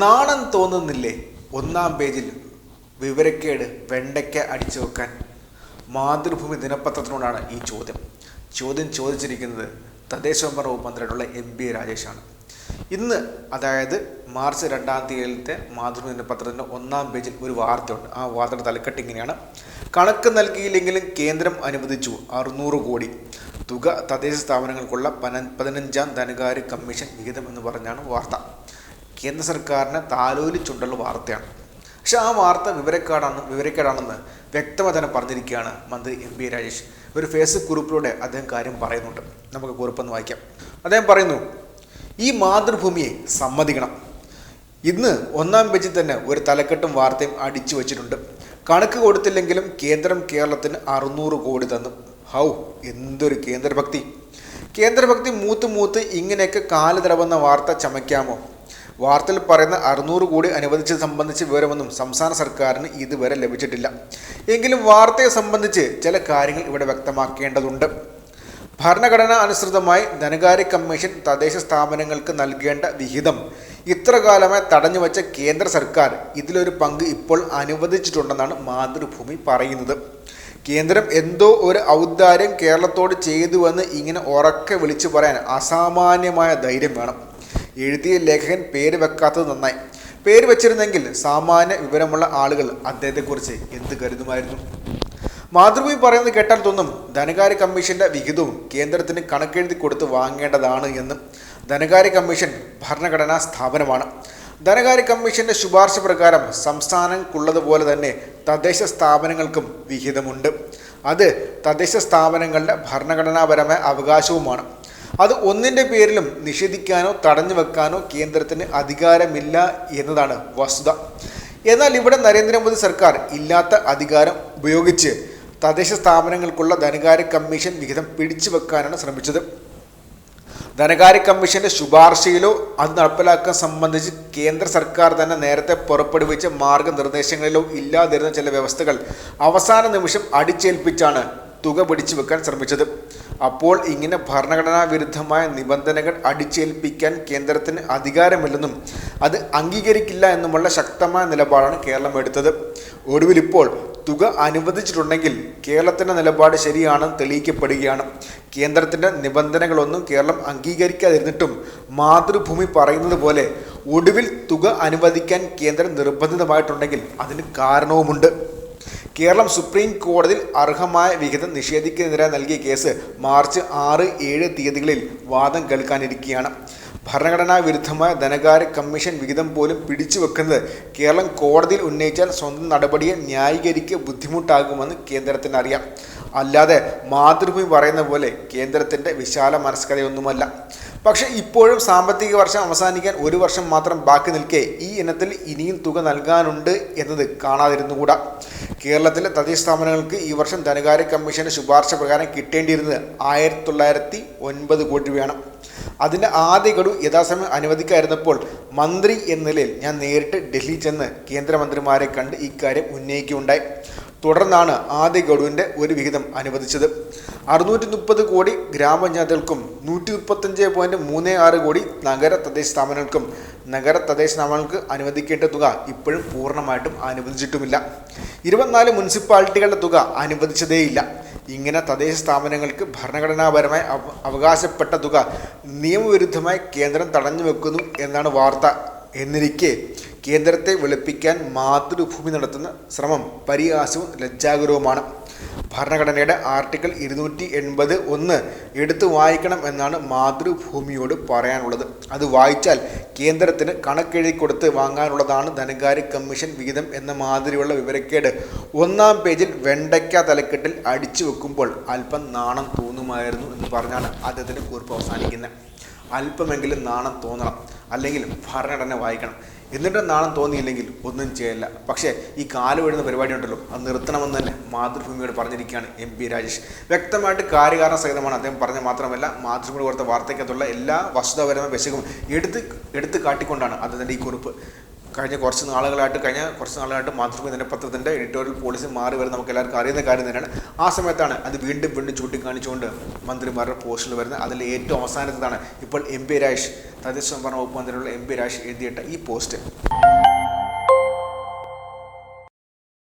നാണം തോന്നുന്നില്ലേ? ഒന്നാം പേജിൽ വിവരക്കേട് വെണ്ടയ്ക്ക അടിച്ചു വെക്കാൻ മാതൃഭൂമി ദിനപത്രത്തിനോടാണ് ഈ ചോദ്യം. ചോദ്യം ചോദിച്ചിരിക്കുന്നത് തദ്ദേശ നമ്പർ വകുപ്പ് മന്ത്രിയായിട്ടുള്ള എം പി രാജേഷാണ്. ഇന്ന് അതായത് മാർച്ച് രണ്ടാം തീയതിയിലത്തെ മാതൃഭൂമി ദിനപത്രത്തിന്റെ ഒന്നാം പേജിൽ ഒരു വാർത്തയുണ്ട്. ആ വാർത്തയുടെ തലക്കെട്ട് ഇങ്ങനെയാണ്. കണക്ക് നൽകിയില്ലെങ്കിലും കേന്ദ്രം അനുവദിച്ചു അറുന്നൂറ് കോടി. തുക തദ്ദേശ സ്ഥാപനങ്ങൾക്കുള്ള പന പതിനഞ്ചാം ധനകാര്യ കമ്മീഷൻ വിഹിതം എന്ന് പറഞ്ഞാണ് വാർത്ത. കേന്ദ്ര സർക്കാരിനെ താലോലിച്ചുണ്ടുള്ള വാർത്തയാണ്. പക്ഷെ ആ വാർത്ത വിവരക്കേടാണ് വിവരക്കേടാണെന്ന് വ്യക്തമായി തന്നെ പറഞ്ഞിരിക്കുകയാണ് മന്ത്രി എം പി രാജേഷ്. ഒരു ഫേസ്ബുക്ക് ഗ്രൂപ്പിലൂടെ അദ്ദേഹം കാര്യം പറയുന്നുണ്ട്. നമുക്ക് കുറിപ്പൊന്ന് വായിക്കാം. അദ്ദേഹം പറയുന്നു ഈ മാതൃഭൂമിയെ സമ്മതിക്കണം. ഇന്ന് ഒന്നാം പേജിൽ തന്നെ ഒരു തലക്കെട്ടും വാർത്തയും അടിച്ചു വച്ചിട്ടുണ്ട്. കണക്ക് കൊടുത്തില്ലെങ്കിലും കേന്ദ്രം കേരളത്തിന് അറുന്നൂറ് കോടി തന്നു. ഹൗ എന്തൊരു കേന്ദ്രഭക്തി. കേന്ദ്രഭക്തി മൂത്ത് മൂത്ത് ഇങ്ങനെയൊക്കെ കാൽ വാർത്ത ചമയ്ക്കാമോ? വാർത്തയിൽ പറയുന്ന അറുന്നൂറ് കോടി അനുവദിച്ചത് സംബന്ധിച്ച് വിവരമൊന്നും സംസ്ഥാന സർക്കാരിന് ഇതുവരെ ലഭിച്ചിട്ടില്ല. എങ്കിലും വാർത്തയെ സംബന്ധിച്ച് ചില കാര്യങ്ങൾ ഇവിടെ വ്യക്തമാക്കേണ്ടതുണ്ട്. ഭരണഘടന അനുസൃതമായി ധനകാര്യ കമ്മീഷൻ തദ്ദേശ സ്ഥാപനങ്ങൾക്ക് നൽകേണ്ട വിഹിതം ഇത്ര കാലമായി തടഞ്ഞുവച്ച കേന്ദ്ര സർക്കാർ ഇതിലൊരു പങ്ക് ഇപ്പോൾ അനുവദിച്ചിട്ടുണ്ടെന്നാണ് മാതൃഭൂമി പറയുന്നത്. കേന്ദ്രം എന്തോ ഒരു ഔദാര്യം കേരളത്തോട് ചെയ്തുവെന്ന് ഇങ്ങനെ ഉറക്കെ വിളിച്ചു പറയാൻ അസാമാന്യമായ ധൈര്യം വേണം. എഴുതിയ ലേഖകൻ പേര് വെക്കാത്തത് നന്നായി. പേര് വെച്ചിരുന്നെങ്കിൽ സാമാന്യ വിവരമുള്ള ആളുകൾ അദ്ദേഹത്തെക്കുറിച്ച് എന്ത് കരുതുമായിരുന്നു? മാതൃഭൂമി പറയുന്നത് കേട്ടാൽ തോന്നും ധനകാര്യ കമ്മീഷന്റെ വിഹിതവും കേന്ദ്രത്തിന് കണക്കെഴുതി കൊടുത്ത് വാങ്ങേണ്ടതാണ് എന്ന്. ധനകാര്യ കമ്മീഷൻ ഭരണഘടനാ സ്ഥാപനമാണ്. ധനകാര്യ കമ്മീഷന്റെ ശുപാർശ പ്രകാരം സംസ്ഥാനങ്ങൾക്കുള്ളതുപോലെ തന്നെ തദ്ദേശ സ്ഥാപനങ്ങൾക്കും വിഹിതമുണ്ട്. അത് തദ്ദേശ സ്ഥാപനങ്ങളുടെ ഭരണഘടനാപരമായ അവകാശവുമാണ്. അത് ഒന്നിന്റെ പേരിലും നിഷേധിക്കാനോ തടഞ്ഞു വെക്കാനോ കേന്ദ്രത്തിന് അധികാരമില്ല എന്നതാണ് വസ്തുത. എന്നാൽ ഇവിടെ നരേന്ദ്രമോദി സർക്കാർ ഇല്ലാത്ത അധികാരം ഉപയോഗിച്ച് തദ്ദേശ സ്ഥാപനങ്ങൾക്കുള്ള ധനകാര്യ കമ്മീഷൻ വിഹിതം പിടിച്ചു വെക്കാനാണ് ശ്രമിച്ചത്. ധനകാര്യ കമ്മീഷന്റെ ശുപാർശയിലോ അത് നടപ്പിലാക്കാൻ സംബന്ധിച്ച് കേന്ദ്ര സർക്കാർ തന്നെ നേരത്തെ പുറപ്പെടുവിച്ച മാർഗനിർദ്ദേശങ്ങളിലോ ഇല്ലാതിരുന്ന ചില വ്യവസ്ഥകൾ അവസാന നിമിഷം അടിച്ചേൽപ്പിച്ചാണ് തുക പിടിച്ചു വെക്കാൻ ശ്രമിച്ചത്. അപ്പോൾ ഇങ്ങനെ ഭരണഘടനാ വിരുദ്ധമായ നിബന്ധനകൾ അടിച്ചേൽപ്പിക്കാൻ കേന്ദ്രത്തിന് അധികാരമില്ലെന്നും അത് അംഗീകരിക്കില്ല എന്നുമുള്ള ശക്തമായ നിലപാടാണ് കേരളം എടുത്തത്. ഒടുവിൽ ഇപ്പോൾ തുക അനുവദിച്ചിട്ടുണ്ടെങ്കിൽ കേരളത്തിന്റെ നിലപാട് ശരിയാണെന്ന് തെളിയിക്കപ്പെടുകയാണ്. കേന്ദ്രത്തിന്റെ നിബന്ധനകളൊന്നും കേരളം അംഗീകരിക്കാതിരുന്നിട്ടും മാതൃഭൂമി പറയുന്നത് പോലെ ഒടുവിൽ തുക അനുവദിക്കാൻ കേന്ദ്രം നിർബന്ധിതമായിട്ടുണ്ടെങ്കിൽ അതിന് കാരണവുമുണ്ട്. കേരളം സുപ്രീം കോടതിയിൽ അർഹമായ വിഹിതം നിഷേധിക്കുന്നതിനെതിരെ നൽകിയ കേസ് മാർച്ച് ആറ് ഏഴ് തീയതികളിൽ വാദം കേൾക്കാനിരിക്കുകയാണ് ഭരണഘടനാ വിരുദ്ധമായ ധനകാര്യ കമ്മീഷൻ വിഹിതം പോലും പിടിച്ചു വെക്കുന്നത് കേരളം കോടതിയിൽ ഉന്നയിച്ചാൽ സ്വന്തം നടപടിയെ ന്യായീകരിക്കുക ബുദ്ധിമുട്ടാകുമെന്ന് കേന്ദ്രത്തിന് അറിയാം അല്ലാതെ മാതൃഭൂമി പറയുന്ന പോലെ കേന്ദ്രത്തിന്റെ വിശാല മനസ്കഥയൊന്നുമല്ല. പക്ഷേ ഇപ്പോഴും സാമ്പത്തിക വർഷം അവസാനിക്കാൻ ഒരു വർഷം മാത്രം ബാക്കി നിൽക്കെ ഈ ഇനത്തിൽ ഇനിയും തുക നൽകാനുണ്ട് എന്നത് കാണാതിരുന്നുകൂടാ. കേരളത്തിലെ തദ്ദേശ സ്ഥാപനങ്ങൾക്ക് ഈ വർഷം ധനകാര്യ കമ്മീഷന്റെ ശുപാർശ പ്രകാരം കിട്ടേണ്ടിയിരുന്നത് ആയിരത്തി തൊള്ളായിരത്തി ഒൻപത് കോടി രൂപയാണ്. അതിന്റെ ആദ്യ ഗഡു യഥാസമയം അനുവദിക്കാതിരുന്നപ്പോൾ മന്ത്രി എന്ന നിലയിൽ ഞാൻ നേരിട്ട് ഡൽഹി ചെന്ന് കേന്ദ്രമന്ത്രിമാരെ കണ്ട് ഇക്കാര്യം ഉന്നയിക്കുകയുണ്ടായി. തുടർന്നാണ് ആദ്യ ഗഡുവിന്റെ ഒരു വിഹിതം അനുവദിച്ചത്. അറുന്നൂറ്റി മുപ്പത് കോടി ഗ്രാമപഞ്ചായത്തുകൾക്കും നൂറ്റി മുപ്പത്തഞ്ച് പോയിന്റ് മൂന്ന് ആറ് കോടി നഗര തദ്ദേശ സ്ഥാപനങ്ങൾക്കും നഗര തദ്ദേശ നാമങ്ങൾക്ക് അനുവദിക്കേണ്ട തുക ഇപ്പോഴും പൂർണമായിട്ടും അനുവദിച്ചിട്ടുമില്ല. ഇരുപത്തിനാല് മുനിസിപ്പാലിറ്റികളുടെ തുക അനുവദിച്ചതേയില്ല. ഇങ്ങനെ തദ്ദേശ സ്ഥാപനങ്ങൾക്ക് ഭരണഘടനാപരമായി അവ- അവകാശപ്പെട്ട തുക നിയമവിരുദ്ധമായി കേന്ദ്രം തടഞ്ഞു വെക്കുന്നു എന്നാണ് വാർത്ത. എന്നിരിക്കെ കേന്ദ്രത്തെ വെളുപ്പിക്കാൻ മാതൃഭൂമി നടത്തുന്ന ശ്രമം പരിഹാസവും ലജ്ജാകരവുമാണ് ഭരണഘടനയുടെ ആർട്ടിക്കിൾ ഇരുന്നൂറ്റി എൺപത് ഒന്ന് എടുത്തു വായിക്കണം എന്നാണ് മാതൃഭൂമിയോട് പറയാനുള്ളത്. അത് വായിച്ചാൽ കേന്ദ്രത്തിന് കണക്കെഴുതി കൊടുത്ത് വാങ്ങാനുള്ളതാണ് ധനകാര്യ കമ്മീഷൻ വിഹിതം എന്ന മാതിരിയുള്ള വിവരക്കേട്. ഒന്നാം പേജിൽ വെണ്ടയ്ക്ക തലക്കെട്ടിൽ അടിച്ചു വെക്കുമ്പോൾ അല്പം നാണം തോന്നുമായിരുന്നു എന്ന് പറഞ്ഞാണ് അദ്ദേഹത്തിന്റെ കുറിപ്പ് അവസാനിക്കുന്നത്. അല്പമെങ്കിലും നാണം തോന്നണം. അല്ലെങ്കിൽ ഭരണഘടന വായിക്കണം. എന്നിട്ട് നാണം തോന്നിയില്ലെങ്കിൽ ഒന്നും ചെയ്യില്ല. പക്ഷേ ഈ കാൽ വീഴുന്ന പരിപാടി ഉണ്ടല്ലോ അത് നിർത്തണമെന്ന് തന്നെ മാതൃഭൂമിയോട് പറഞ്ഞിരിക്കുകയാണ് എം പി രാജേഷ്. വ്യക്തമായിട്ട് കാര്യകാരണ സഹിതമാണ് അദ്ദേഹം പറഞ്ഞത് മാത്രമല്ല മാതൃഭൂമിയുടെ കൊടുത്ത വാർത്തയ്ക്കകത്തുള്ള എല്ലാ വസ്തുതാപരമായ വശവും എടുത്ത് എടുത്ത് കാട്ടിക്കൊണ്ടാണ് അദ്ദേഹത്തിന്റെ ഈ കുറിപ്പ്. കഴിഞ്ഞ കുറച്ച് നാളുകളായിട്ട് കഴിഞ്ഞ കുറച്ച് നാളുകളായിട്ട് മാതൃഭൂമി ദിനപത്രത്തിന്റെ എഡിറ്റോറിയൽ പോളിസി മാറി വരുന്ന നമുക്ക് എല്ലാവർക്കും അറിയുന്ന കാര്യം തന്നെയാണ്. ആ സമയത്താണ് അത് വീണ്ടും വീണ്ടും ചൂണ്ടിക്കാണിച്ചുകൊണ്ട് മന്ത്രിമാരുടെ പോസ്റ്റിൽ വരുന്നത്. അതിൽ ഏറ്റവും അവസാനത്തതാണ് ഇപ്പോൾ എം പി രാജ് തദ്ദേശ സ്വയംഭരണ വകുപ്പ് മന്ത്രിയുള്ള എം പി രാജ് എഴുതിയിട്ട ഈ പോസ്റ്റ്.